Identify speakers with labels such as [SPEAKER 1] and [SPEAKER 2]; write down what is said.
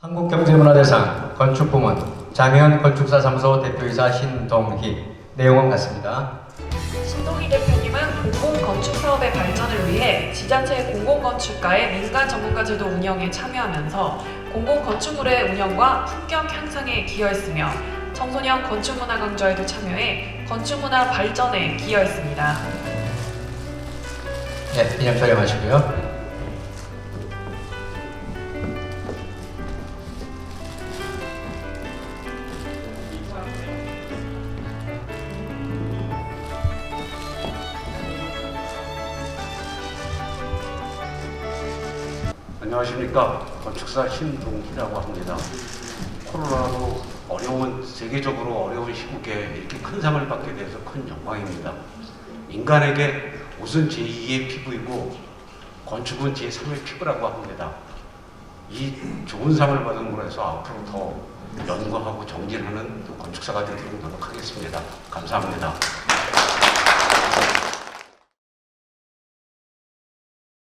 [SPEAKER 1] 한국경제문화대상 건축부문 장현 건축사 사무소 대표이사 신동희 내용은 같습니다.
[SPEAKER 2] 신동희 대표님은 공공건축 사업의 발전을 위해 지자체 공공건축가의 민간 전문가 제도 운영에 참여하면서 공공건축물의 운영과 품격 향상에 기여했으며 청소년 건축문화 강좌에도 참여해 건축문화 발전에 기여했습니다.
[SPEAKER 1] 네, 기념 촬영하시고요.
[SPEAKER 3] 안녕하십니까 건축사 신동희라고 합니다. 코로나로 어려운 세계적으로 어려운 시국에 이렇게 큰 상을 받게 돼서 큰 영광입니다. 인간에게 옷은 제2의 피부이고 건축은 제3의 피부라고 합니다. 이 좋은 상을 받음으로 해서 앞으로 더 연구하고 정진하는 또 건축사가 되도록 노력하겠습니다. 감사합니다.